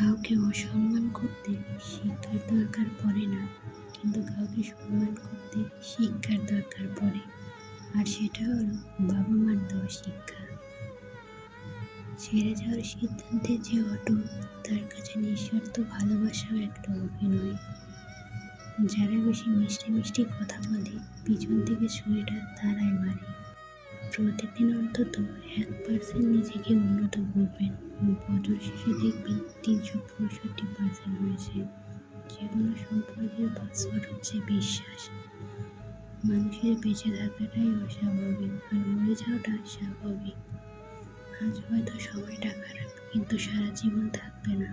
কাউকে অসম্মান করতে শিক্ষার দরকার পড়ে না, কিন্তু কাউকে সম্মান করতে শিক্ষার দরকার পড়ে। আর সেটা হলো বাবা মার দেওয়া শিক্ষা। ছেড়ে যাওয়ার সিদ্ধান্তে যে অটল তার কাছে নিঃস্বার্থ ভালোবাসাও একটা অভিনয়। যারা বেশি মিষ্টি মিষ্টি কথা বলে, পিছন থেকে ছুরিটা তারাই মারে। প্রতিদিন অন্তত এক পার্সেন্ট নিজেকে উন্নত করবেন। বছর শেষে দেখবেন তিনশো পঁয়ষট্টি পার্সেন্ট হয়েছে যে কোনো সম্পর্কের পাসওয়ার্ড হচ্ছে বিশ্বাস। মানুষের বেঁচে থাকাটাই অস্বাভাবিক আর মরে যাওয়াটা স্বাভাবিক। আজ হয়তো সময়টা খারাপ, কিন্তু সারা জীবন থাকবে না।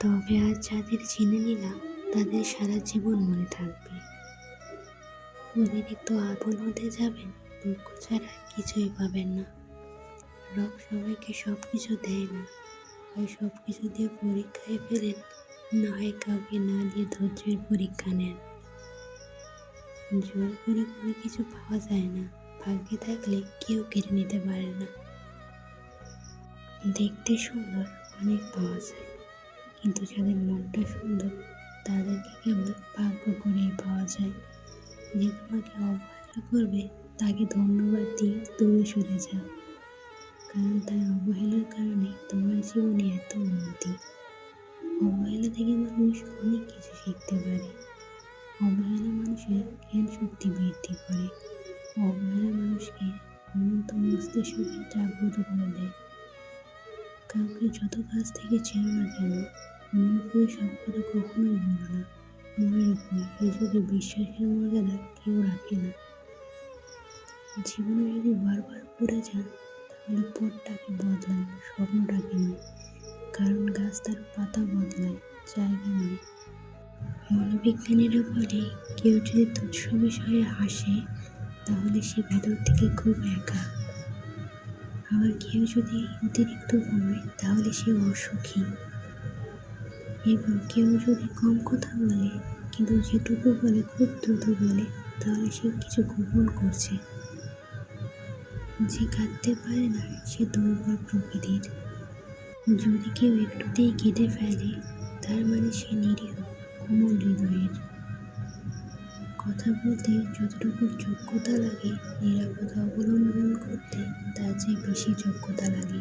তবে আজ যাদের চিনে নিলাম, তাদের সারা জীবন মনে থাকবে। অতিরিক্ত আপন হতে যাবেন? দুঃখ ছাড়া কিছুই পাবেন না। রব সবাইকে সব কিছু দেয় না। হয় সব কিছু দিয়ে পরীক্ষায় ফেলেন, না হয় কাউকে না দিয়ে ধৈর্যের পরীক্ষা নেন। জোর করে কোনো কিছু পাওয়া যায় না। ভাগ্যে থাকলে কেউ কেড়ে নিতে পারে না। দেখতে সুন্দর, অনেক পাওয়া যায়। কিন্তু যাদের মনটা সুন্দর, তাদেরকে কেবল ভাগ্য করেই পাওয়া যায়। যে তোমাকে অবহেলা করবে তাকে ধন্যবাদ দিয়ে দূরে সরে যাও। কারণ তার অবহেলার কারণে তোমার জীবনে এত উন্নতি। অবহেলা থেকে মানুষ অনেক কিছু শিখতে পারে। অবহেলা মানুষের জ্ঞান শক্তি বৃদ্ধি করে। অবহেলা মানুষকে অনন্ত মস্তিষ্ককে জাগ্রত করে দেয়। কাউকে যত কাছ থেকে চেনো না কেন, মন করে সব কথা কখনোই বলো না। মনে রেখো এই যুগে বিশ্বাসের মর্যাদা কেউ রাখে না। জীবনে যদি বারবার পড়ে যান, তাহলে পথটাকে বদলান, স্বপ্নটাকে নয়। কারণ গাছ তার পাতা বদলায়, জায়গা নয়। মনোবিজ্ঞানীরা বলে, কেউ যদি তুচ্ছ বিষয়ে হাসে, তাহলে সে ভেতর থেকে খুব একা। আবার কেউ যদি অতিরিক্ত ঘুমায়, তাহলে সে অসুখী। এবং কেউ যদি কম কথা বলে, কিন্তু যেটুকু বলে, খুব দ্রুত বলে, তাহলে সে কিছু গোপন করছে। যে কাঁদতে পারে না, সে দুর্বল প্রকৃতির। যদি কেউ একটুতেই কেঁদে ফেলে, তার মানে সে নিরীহ, কোমল হৃদয়ের। কথা বলতে যতটুকু যোগ্যতা লাগে নিরাপদ অবলম্বন করতে তার চেয়ে বেশি যোগ্যতা লাগে।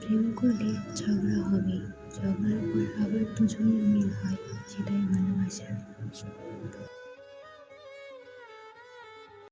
প্রেম করলে ঝগড়া হবে, ঝগড়ার পর আবার দুজনের মিল হয় ভালোবাসা